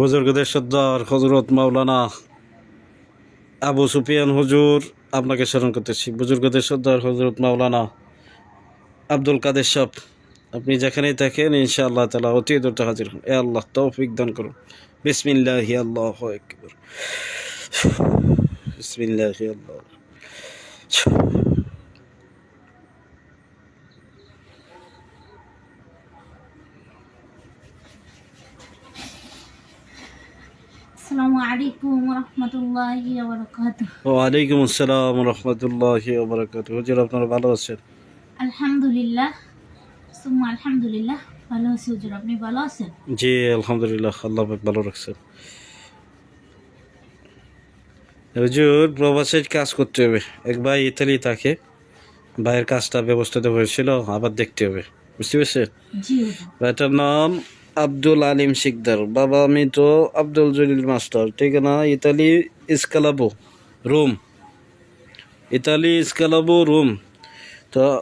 বুজুর্গদের সর্দার হজরত মাওলানা আবু সুফিয়ান হুজুর, আপনাকে স্মরণ করতেছি। বুজুর্গদের সর্দার হজরত মাওলানা আব্দুল কাদের সাহ আপনি যেখানেই থাকেন, ইনশাআল্লাহ তালা অতি দ্রুত হাজির হন। এ আল্লাহ তৌফিক দান করুন। বিসমিল্লাহি আল্লাহ একবার আল্লাহ আসসালামু আলাইকুম রহমতুল্লাহি ওয়ালাইকুম আসসালাম রহমতুল্লাহি ওবরাকাত হুজুর আপনারা ভালো আছেন? আলহামদুলিল্লাহ। সুম্মা আলহামদুলিল্লাহ ভালো আছি হুজুর আপনি ভালো আছেন? জি আলহামদুলিল্লাহ আল্লাহ ভালো রাখছেন। হুজুর প্রবাসের কাজ করতে হবে। এক ভাই ইতালি থাকে ভাইয়ের কাজটা ব্যবস্থাতে হয়েছিল আবার দেখতে হবে। বুঝতে পেরেছেন? ভাইটার নাম আব্দুল আলিম শিকদার। বাবা আমি তো আব্দুল জলিল মাস্টার ঠিকানা ইতালি ইসকালাবো রোম। ইতালি ইসকালাবো রোম। তো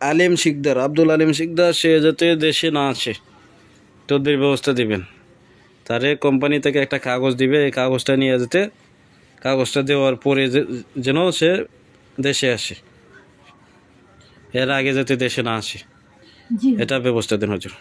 আলিম শিকদার আব্দুল আলিম শিকদার সে যাতে দেশে না আছে তোদের ব্যবস্থা দিবেন। তারে কোম্পানি থেকে একটা কাগজ দিবে এই কাগজটা নিয়ে যেতে কাগজটা দেওয়ার পরে যে- যেন সে দেশে আসে। এর আগে যাতে দেশে না আসে। এটা ব্যবস্থা দেন হজুর।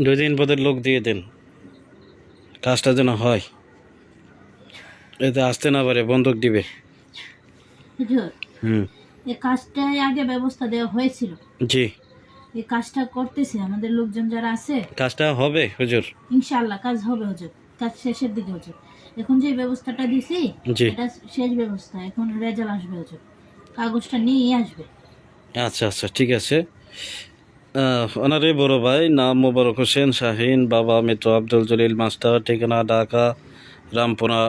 দুই দিন পদের লোক দিয়ে দেন। কাজটা যেন হয়। এতে আসতে না পারে বন্ধক দিবে। হুম। এই আগে ব্যবস্থা দেওয়া হয়েছিল। জি। এই কাজটা করতেছে আমাদের লোকজন যারা আছে। কাজটা হবে হুজুর। ইনশাআল্লাহ কাজ হবে হুজুর। কাজ শেষের দিকে হুজুর। এখন যে ব্যবস্থাটা দিছি জি। এটা শেষ ব্যবস্থা। এখন রেজাল্ট আসবে হুজুর। কাগজটা নিয়ে আসবে। আচ্ছা আচ্ছা ঠিক আছে। ওনারে বড় ভাই, নাম মোবারক হোসেন শাহিন, বাবা মিত্র আব্দুল জলিল, মাস্টার, ঠিকানা ঢাকা, রামপুরা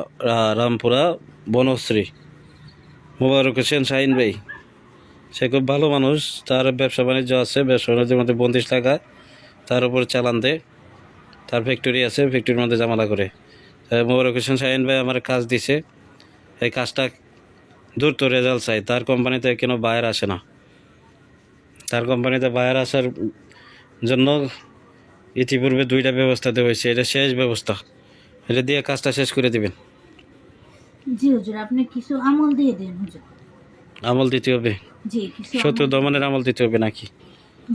রামপুরা, বনশ্রী। মোবারক হোসেন শাহিন ভাই, সে খুব ভালো মানুষ, তার ব্যবসা বাণিজ্য আছে, ব্যবসা বাণিজ্যের মধ্যে বন্দিশ টাকা, তার উপর চালান দেয় তার ফ্যাক্টরি আছে ফ্যাক্টরির মধ্যে জামালা করে। মোবারক হোসেন শাহিন ভাই আমার কাজ দিছে। এই কাজটা দ্রুত রেজাল্ট চাই, তার কোম্পানিতে কেন বায়ার আসে না। তার কোম্পানিতে বায়ার আসার জন্য ইতিপূর্বে দুইটা ব্যবস্থা দেওয়া হয়েছে। এটা শেষ ব্যবস্থা। এটা দিয়ে কাজটা শেষ করে দিবেন। জি হুজুর আপনি কিছু আমল দিয়ে দেন হুজুর। আমল দিতে হবে। জি কিছু শত্রু দমনের আমল দিতে হবে নাকি?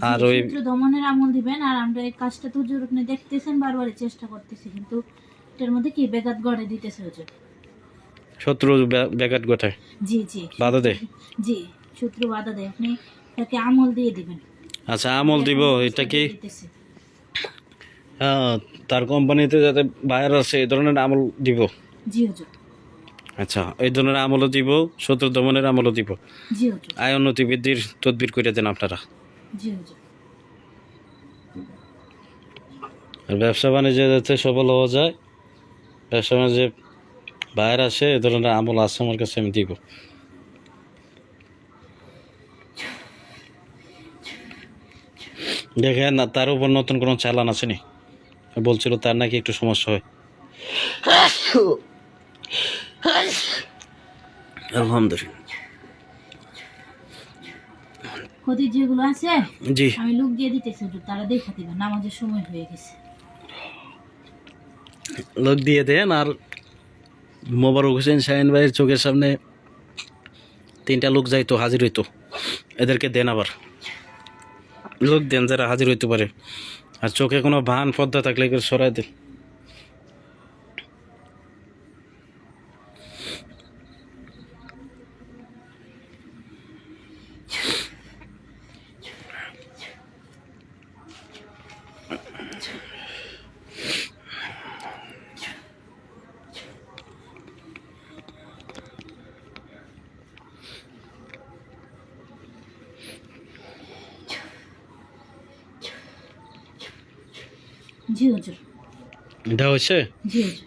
আর ওই শত্রু দমনের আমল দিবেন। আর আমরা এই কাজটা তো হুজুর আপনি দেখতেছেন বারবারই চেষ্টা করতেছি। কিন্তু এটার মধ্যে কি বেগাত গড়ে দিতেছে হুজুর? শত্রু ব্য- ব্যাঘাত ঘটায়। জি জি। বাধা দেয়। জি শত্রু বাধা দেয়। আপনি তাকে আমল দিয়ে দিবেন। আচ্ছা আমল দিব এটা কি। হ্যাঁ তার কোম্পানিতে যাতে বায়ার আছে এই ধরনের আমল দিব? জি হুজুর। আচ্ছা এই ধরনের আমলও দিব শত্রু দমনের আমলও দিব। জি হুজুর। আয় উন্নতি বৃদ্ধির তদবির করে দেন আপনারা। জি হুজুর। আর ব্যবসা বাণিজ্যে যাতে সফল হওয়া যায় ব্যবসা বাণিজ্যে বাইর আসে এ ধরনের আমল আছে আমার কাছে আমি দিব। দেখেন না তার উপর নতুন কোনো চালান আসেনি। বলছিল তার নাকি একটু সমস্যা হয়। আলহামদুলিল্লাহ। ক্ষতি যেগুলো আছে জি। আমি লোক দিয়ে দিতেছি তারা দেখা দিবেন নামাজের সময় হয়ে গেছে। লোক দিয়ে দেন আর মোবারক হোসেন শাহিন ভাইয়ের চোখের সামনে তিনটা লোক যাইতো হাজির হইতো। এদেরকে দেন আবার। লোক দেন যারা হাজির হইতে পারে। আর চোখে কোনো ভান পদ্মা থাকলে এগুলো সরাই দেন। জি হুজুর। এটা হয়েছে? জি হুজুর।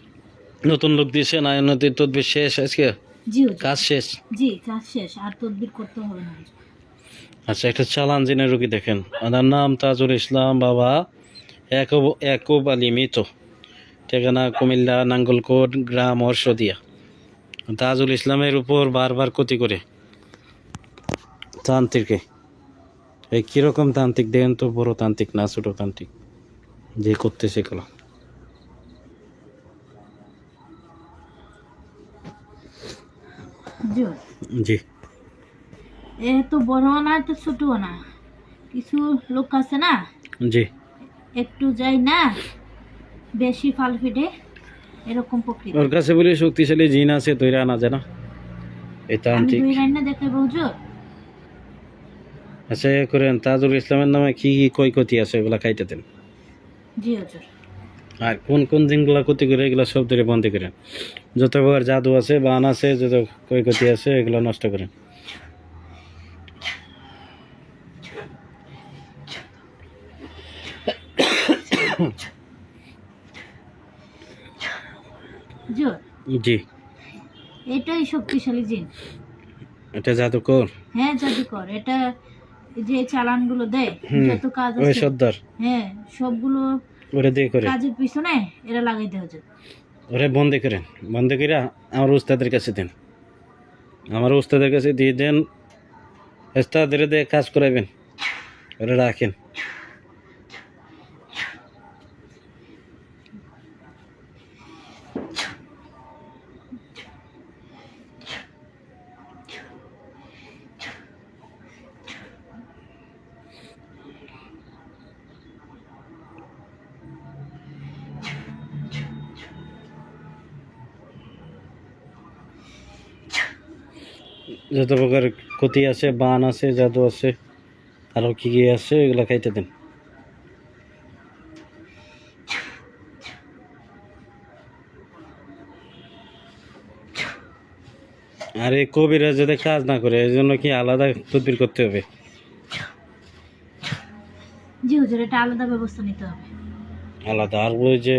নতুন লোক দিয়েছে না নদীর তদবির শেষ আজকে? জি হুজুর। কাজ শেষ? জি কাজ শেষ। আর তদবির করতে হবে না হুজুর। আচ্ছা একটা চালান জিনের রুগী দেখেন। ওনার নাম তাজুল ইসলাম বাবা একব একব আলী মৃত। ঠিকানা কুমিল্লা নাঙ্গলকোট গ্রাম হর্ষদিয়া তাজুল ইসলামের উপর বারবার ক্ষতি করে। তান্ত্রিকে। এই কীরকম তান্ত্রিক দেখেন তো বড় তান্ত্রিক না ছোট তান্ত্রিক। যে করতেছে এগুলো জি এ তো বড় না তো ছোটও না। কিছু লোক আছে না? জি। একটু যাই না বেশি ফাল ফিটে এরকম প্রকৃতি। ওর কাছে বলে শক্তিশালী জিন আছে তৈরি না তান্ত্রিক দুই রান্না দেখাবো হুজুর আচ্ছা করেন তাজুল ইসলামের নামে কি কি ক্ষয়ক্ষতি আছে ওগুলা খাইতে দেন। জি হুজুর। আর কোন কোন জিনগুলা ক্ষতি করে এগুলো সব ধরে বন্ধ করেন। যত প্রকার জাদু আছে বান আছে যত ক্ষয়ক্ষতি আছে এগুলো নষ্ট করেন। জি। এটাই শক্তিশালী জিন। এটা জাদুকর? হ্যাঁ জাদুকর। এটা যে চালানগুলো দেয় যত কাজ আছে হ্যাঁ সবগুলো ওরে দিয়ে করে। কাজের পিছনে এরা লাগাই দেওয়া যায়। ওরে বন্ধ করেন বন্ধ করে আমার উস্তাদের কাছে দেন। আমার উস্তাদের কাছে দিয়ে দেন উস্তাদের দিয়ে কাজ করাবেন। ওরা রাখেন। যত প্রকার ক্ষতি আছে বান আছে জাদু আছে আরও কী কী আছে এগুলো খাইতে দেন। আর এই কবিরা যাতে কাজ না করে এই জন্য কি আলাদা তদবির করতে হবে? জি হুজুর এটা আলাদা ব্যবস্থা নিতে হবে। আলাদা আর ওই যে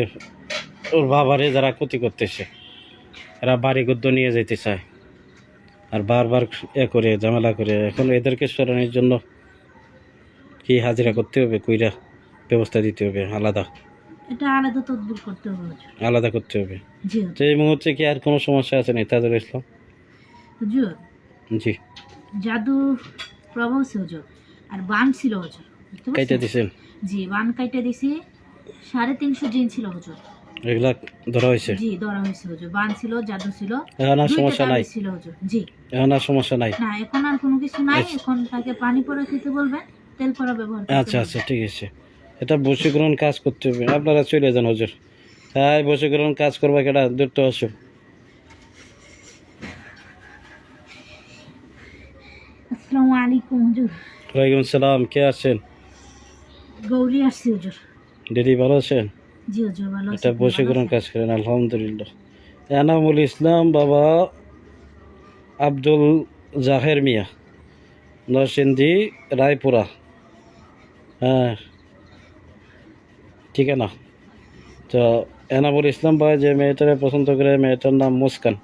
ওর বাবারে যারা ক্ষতি করতেছে এরা বাড়ি গদ্য নিয়ে যেতে চায়। আর বারবার এ করে ঝামেলা করে। এখন এদেরকে সরানোর জন্য কি হাজিরা করতে হবে কইরা ব্যবস্থা দিতে হবে আলাদা? এটা আলাদা তদবির করতে হবে আলাদা করতে হবে। তো এই মুহূর্তে কি আর কোনো সমস্যা আছে না তাজুল ইসলাম? জি। জাদু প্রভাব ছিল হুজুর। আর বান ছিল হুজুর। কাইটা দিছেন? জি বান কাইটা দিছি সাড়ে তিনশো জিন ছিল হুজুর। এগুলা ধরা হয়েছে? জি ধরা হয়েছে হুজুর। বান ছিল জাদু ছিল। এখন আর সমস্যা নাই? ছিল হুজুর জি। এখন আর সমস্যা নাই? না এখন আর কোনো কিছু নাই। আচ্ছা। এখন তাকে পানি পরে খেতে বলবেন তেল পরা ব্যবহার করতে আচ্ছা আচ্ছা ঠিক আছে। এটা বসীকরণ কাজ করতে হবে। আপনারা চলে যান হজুর। হ্যাঁ বসীকরণ কাজ করবা কেটা দূরতে আসো। আসসালামু আলাইকুম হুজুর। ওয়ালাইকুম সালাম কে আছেন? গৌরী আসছি হুজুর। দিদি ভালো আছেন? এটা বসীকরণ আছেন? কাজ করেন আলহামদুলিল্লাহ। এনামুল ইসলাম বাবা আব্দুল জাহের মিয়া নরসিংদী রায়পুরা। হ্যাঁ ঠিকানা। তো এনামুল ইসলাম ভাই যে মেয়েটারে পছন্দ করে মেয়েটার নাম মুস্কান।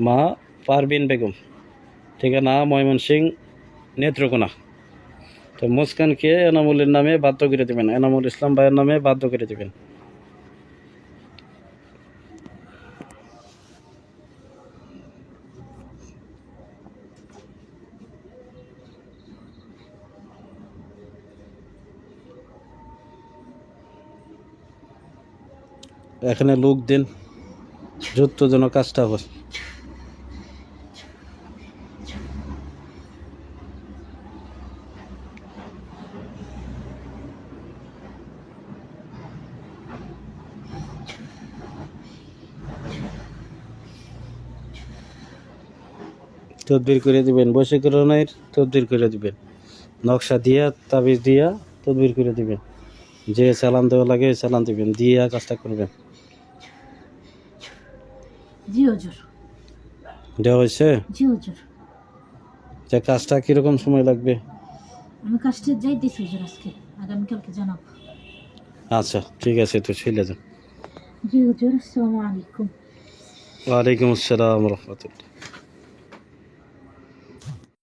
মা পারবিন বেগম। ঠিকানা ময়মনসিং নেত্রকোনা। তো মুস্কানকে এনামুলের নামে বাধ্য করে দেবেন। এনামুল ইসলাম ভাইয়ের নামে বাধ্য করে দেবেন। এখানে লোক দিন যুদ্ধ যেন কাজটা হয় তদবির করে দিবেন বশীকরণের তদবির করে দিবেন। নকশা দিয়া, তাবিজ দিয়া তদবির করে দিবেন। যে চালান দেওয়া লাগে চালান দিবেন, দিয়া কাজটা করবেন। জি হুজুর দেওয়া হয়েছে? জি হুজুর যে কাজটা কীরকম সময় লাগবে? আমি কাজটা যাইতেছি হুজুর আজকে আগামীকালকে জানাব। আচ্ছা ঠিক আছে তো চলে যান জি হুজুর আসসালামু আলাইকুম। ওয়ালাইকুম আসসালাম রহমতুল্লাহ।